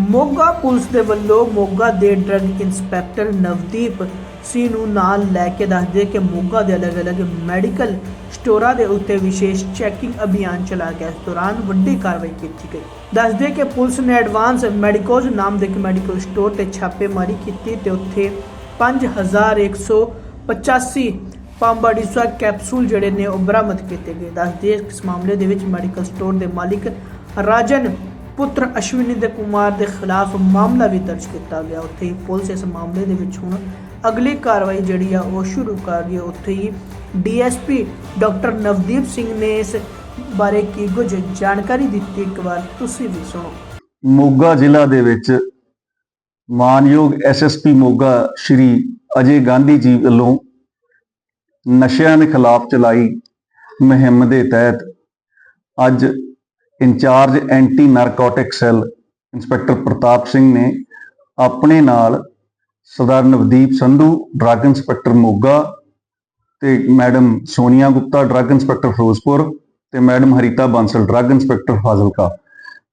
Moga police ਦੇ ਵੱਲੋਂ ਮੋਗਾ ਦੇ ਡਰੱਗ ਇੰਸਪੈਕਟਰ ਨਵਦੀਪ ਸਿੰਘ ਨੂੰ ਨਾਲ ਲੈ ਕੇ ਦੱਸਦੇ ਕਿ ਮੋਗਾ ਦੇ ਅਲੱਗ-ਅਲੱਗ ਮੈਡੀਕਲ ਸਟੋਰਾਂ ਦੇ ਉੱਤੇ ਵਿਸ਼ੇਸ਼ ਚੈਕਿੰਗ ਅਭਿਆਨ ਚਲਾ ਗਿਆ। ਇਸ ਦੌਰਾਨ ਵੱਡੀ ਕਾਰਵਾਈ ਕੀਤੀ ਗਈ। ਦੱਸਦੇ ਕਿ ਪੁਲਿਸ ਨੇ ਐਡਵਾਂਸ ਮੈਡੀਕੋਜ਼ ਨਾਮ ਦੇ ਇੱਕ ਮੈਡੀਕਲ ਸਟੋਰ ਤੇ ਛਾਪੇਮਾਰੀ ਕੀਤੀ ਤੇ ਉੱਥੇ 5185 ਪਾਂਬਾਡੀਸਾ ਕੈਪਸੂਲ ਜਿਹੜੇ ਨੇ ਉਹ ਬਰਾਮਦ ਕੀਤੇ ਗਏ। ਦੱਸਦੇ ਇਸ ਮਾਮਲੇ ਦੇ ਵਿੱਚ ਮੈਡੀਕਲ ਸਟੋਰ ਦੇ ਮਾਲਿਕ ਰਾਜਨ ਪੁੱਤਰ ਅਸ਼ਵਿਨੀ ਦੇ ਕੁਮਾਰ ਦੇ ਖਿਲਾਫ ਮਾਮਲਾ ਵੀ ਦਰਜ ਕੀਤਾ ਗਿਆ। ਉੱਥੇ ਹੀ ਪੁਲਿਸ ਇਸ ਮਾਮਲੇ ਦੇ ਵਿੱਚ ਹੁਣ ਅਗਲੀ ਕਾਰਵਾਈ ਜਿਹੜੀ ਆ ਉਹ ਸ਼ੁਰੂ ਕਰ ਰਹੀ ਹੈ। ਉੱਥੇ ਹੀ ਡੀਐਸਪੀ ਡਾਕਟਰ ਨਵਦੀਪ ਸਿੰਘ ਨੇ ਇਸ ਬਾਰੇ ਕੀ ਕੁਝ ਜਾਣਕਾਰੀ ਦਿੱਤੀ, ਇੱਕ ਵਾਰ ਤੁਸੀਂ ਵੀ ਸੁਣੋ। ਮੋਗਾ ਜ਼ਿਲ੍ਹਾ ਦੇ ਵਿੱਚ ਮਾਨਯੋਗ ਐਸਐਸਪੀ ਮੋਗਾ ਸ਼੍ਰੀ ਅਜੇ ਗਾਂਧੀ ਜੀ ਵੱਲੋਂ ਨਸ਼ਿਆਂ ਦੇ ਖਿਲਾਫ ਚਲਾਈ ਮੁਹਿੰਮ ਦੇ ਤਹਿਤ ਅੱਜ incharge anti narcotic cell inspector Pratap Singh ਨੇ ਆਪਣੇ ਨਾਲ ਸਰਦਾਰ ਨਵਦੀਪ ਸੰਧੂ, ਡਰੱਗ ਇੰਸਪੈਕਟਰ ਮੋਗਾ ਤੇ madam Sonia Gupta, drug inspector Firozpur ਤੇ madam Harita Bansal, drug inspector Fazilka.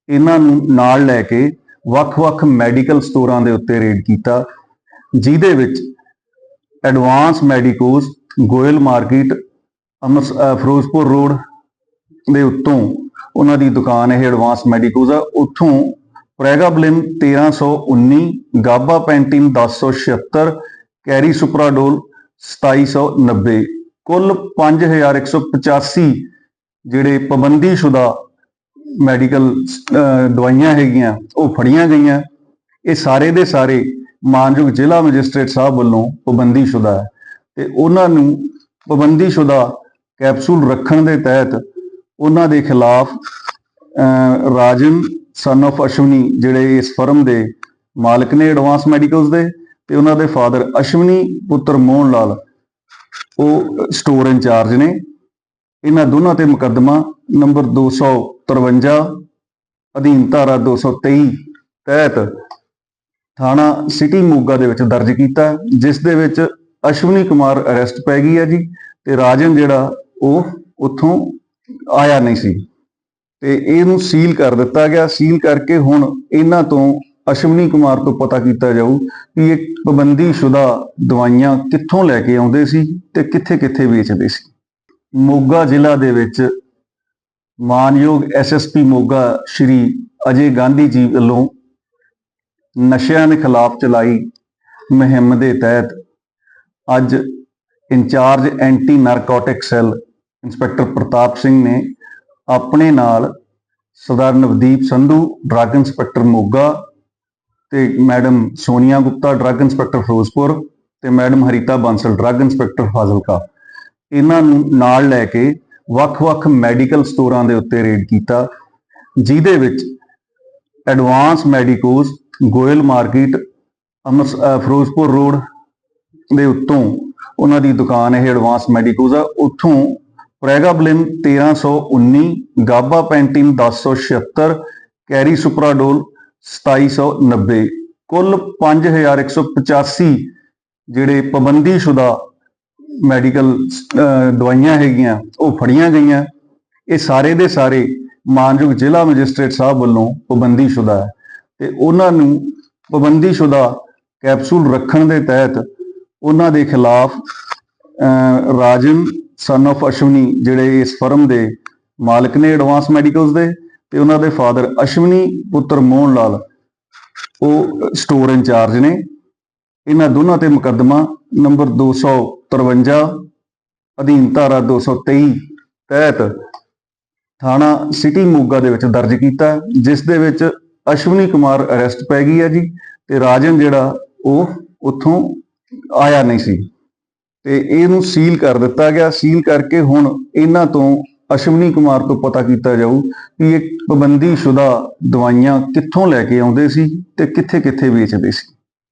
ਇਹਨਾਂ ਨੂੰ ਨਾਲ ਲੈ ਕੇ ਵੱਖ-ਵੱਖ ਮੈਡੀਕਲ ਸਟੋਰਾਂ ਦੇ ਉੱਤੇ ਰੇਡ ਕੀਤਾ, ਜਿਹਦੇ ਵਿੱਚ Advance Medicos Goyal market Amrit Firozpur road ਦੇ ਉੱਤੋਂ ਉਹਨਾਂ ਦੀ ਦੁਕਾਨ ਇਹ ਐਡਵਾਂਸ ਮੈਡੀਕੋਜ਼ ਆ, ਉੱਥੋਂ ਪ੍ਰੈਗਾਬਲਿਨ 1319 ਗਾਬਾ ਪੈਂਟਿਨ 1076 ਕੈਰੀ ਸੁਪਰਾਡੋਲ 2790 ਕੁੱਲ 5185 ਜਿਹੜੇ ਪਾਬੰਦੀਸ਼ੁਦਾ ਮੈਡੀਕਲ ਦਵਾਈਆਂ ਹੈਗੀਆਂ, ਉਹ ਫੜੀਆਂ ਗਈਆਂ। ਇਹ ਸਾਰੇ ਦੇ ਸਾਰੇ ਮਾਨਯੋਗ ਜ਼ਿਲ੍ਹਾ ਮੈਜਿਸਟ੍ਰੇਟ ਸਾਹਿਬ ਵੱਲੋਂ ਪਾਬੰਦੀਸ਼ੁਦਾ ਹੈ। ਤੇ ਉਹਨਾਂ ਨੂੰ ਪਾਬੰਦੀਸ਼ੁਦਾ ਕੈਪਸੂਲ ਰੱਖਣ ਦੇ ਤਹਿਤ ਉਹਨਾਂ ਦੇ ਖਿਲਾਫ ਅਹ, ਰਾਜਨ ਸਨ of ਅਸ਼ਵਨੀ ਜਿਹੜੇ ਇਸ ਫਰਮ ਦੇ ਮਾਲਕ ਨੇ ਐਡਵਾਂਸ ਮੈਡੀਕਲਸ ਦੇ ਤੇ ਉਹਨਾਂ ਦੇ ਫਾਦਰ ਅਸ਼ਵਨੀ ਪੁੱਤਰ ਮੋਹਨ ਲਾਲ ਉਹ ਸਟੋਰ ਇੰਚਾਰਜ ਨੇ। ਇਹਨਾਂ ਦੋਨਾਂ ਤੇ ਮੁਕੱਦਮਾ ਨੰਬਰ 253 ਅਧੀਨ ਧਾਰਾ 223 ਤਹਿਤ ਥਾਣਾ ਸਿਟੀ ਮੋਗਾ ਦੇ ਵਿੱਚ ਦਰਜ ਕੀਤਾ ਜਿਸ ਦੇ ਵਿੱਚ ਅਸ਼ਵਨੀ ਕੁਮਾਰ ਅਰੈਸਟ ਪੈ ਗਈ ਹੈ ਜੀ ਤੇ ਰਾਜਨ ਜਿਹੜਾ ਉਹ ਉੱਥੋਂ ਆਇਆ ਨਹੀਂ ਸੀ। ਤੇ ਇਹਨੂੰ ਸੀਲ ਕਰ ਦਿੱਤਾ ਗਿਆ। ਸੀਲ ਕਰਕੇ ਹੁਣ ਇਹਨਾਂ ਤੋਂ ਅਸ਼ਵਨੀ ਕੁਮਾਰ ਤੋਂ ਪਤਾ ਕੀਤਾ ਜਾਊ ਕਿ ਇਹ ਪਾਬੰਦੀ ਸ਼ੁਦਾ ਦਵਾਈਆਂ ਕਿੱਥੋਂ ਲੈ ਕੇ ਆਉਂਦੇ ਸੀ ਤੇ ਕਿੱਥੇ-ਕਿੱਥੇ ਵੇਚਦੇ ਸੀ। ਮੋਗਾ ਜ਼ਿਲ੍ਹਾ ਦੇ ਵਿੱਚ ਮਾਨਯੋਗ ਐਸਐਸਪੀ ਮੋਗਾ ਸ਼੍ਰੀ ਅਜੇ ਗਾਂਧੀ ਜੀ ਵੱਲੋਂ ਨਸ਼ਿਆਂ ਦੇ ਖਿਲਾਫ ਚਲਾਈ ਮੁਹਿੰਮ ਦੇ ਤਹਿਤ ਅੱਜ incharge anti narcotic cell inspector Pratap Singh ਨੇ ਆਪਣੇ ਨਾਲ ਸਰਦਾਰ ਨਵਦੀਪ ਸੰਧੂ, ਡਰੱਗ ਇੰਸਪੈਕਟਰ ਮੋਗਾ ਤੇ madam Sonia Gupta, drug inspector Firozpur ਤੇ madam Harita Bansal, drug inspector Fazilka. ਇਹਨਾਂ ਨੂੰ ਨਾਲ ਲੈ ਕੇ ਵੱਖ-ਵੱਖ ਮੈਡੀਕਲ ਸਟੋਰਾਂ ਦੇ ਉੱਤੇ ਰੇਡ ਕੀਤਾ, ਜਿਹਦੇ ਵਿੱਚ Advance Medicos, Goyal market Amrit Firozpur road ਦੇ ਉੱਤੋਂ ਉਹਨਾਂ ਦੀ ਦੁਕਾਨ, ਇਹ ਐਡਵਾਂਸ ਮੈਡੀਕੋਜ਼ ਆ, ਉੱਥੋਂ ਪ੍ਰੈਗਾਬਲਿਨ 1319 ਗਾਬਾ ਪੈਂਟਿਨ 1076 ਕੈਰੀ ਸੁਪਰਾਡੋਲ 2790 ਕੁੱਲ 5185 ਜਿਹੜੇ ਪਾਬੰਦੀਸ਼ੁਦਾ ਮੈਡੀਕਲ ਦਵਾਈਆਂ ਹੈਗੀਆਂ ਉਹ ਫੜੀਆਂ ਗਈਆਂ। ਇਹ ਸਾਰੇ ਦੇ ਸਾਰੇ ਮਾਨਯੋਗ ਜ਼ਿਲ੍ਹਾ ਮੈਜਿਸਟ੍ਰੇਟ ਸਾਹਿਬ ਵੱਲੋਂ ਪਾਬੰਦੀਸ਼ੁਦਾ ਹੈ। ਤੇ ਉਹਨਾਂ ਨੂੰ ਪਾਬੰਦੀਸ਼ੁਦਾ ਕੈਪਸੂਲ ਰੱਖਣ ਦੇ ਤਹਿਤ ਉਹਨਾਂ ਦੇ ਖਿਲਾਫ ਅਹ, ਰਾਜਨ ਸਨ ਆਫ਼ ਅਸ਼ਵਨੀ ਜਿਹੜੇ ਇਸ ਫਰਮ ਦੇ ਮਾਲਕ ਨੇ ਐਡਵਾਂਸ ਮੈਡੀਕਲਸ ਦੇ, ਤੇ ਉਹਨਾਂ ਦੇ ਫਾਦਰ ਅਸ਼ਵਨੀ ਪੁੱਤਰ ਮੋਹਨ ਲਾਲ ਉਹ ਸਟੋਰ ਇੰਚਾਰਜ ਨੇ। ਇਹਨਾਂ ਦੋਨਾਂ ਤੇ ਮੁਕੱਦਮਾ ਨੰਬਰ 253 ਅਧੀਨ ਧਾਰਾ 223 ਤਹਿਤ ਥਾਣਾ ਸਿਟੀ ਮੋਗਾ ਦੇ ਵਿੱਚ ਦਰਜ ਕੀਤਾ ਜਿਸ ਦੇ ਵਿੱਚ ਅਸ਼ਵਨੀ ਕੁਮਾਰ ਅਰੈਸਟ ਪੈ ਗਈ ਹੈ ਜੀ, ਤੇ ਰਾਜਨ ਜਿਹੜਾ ਉਹ ਉੱਥੋਂ ਆਇਆ ਨਹੀਂ ਸੀ। ਤੇ ਇਹਨੂੰ ਸੀਲ ਕਰ ਦਿੱਤਾ ਗਿਆ। ਸੀਲ ਕਰਕੇ ਹੁਣ ਇਹਨਾਂ ਤੋਂ ਅਸ਼ਵਨੀ ਕੁਮਾਰ ਤੋਂ ਪਤਾ ਕੀਤਾ ਜਾਊ ਕਿ ਇਹ ਪਾਬੰਦੀ ਸ਼ੁਦਾ ਦਵਾਈਆਂ ਕਿੱਥੋਂ ਲੈ ਕੇ ਆਉਂਦੇ ਸੀ ਤੇ ਕਿੱਥੇ-ਕਿੱਥੇ ਵੇਚਦੇ ਸੀ।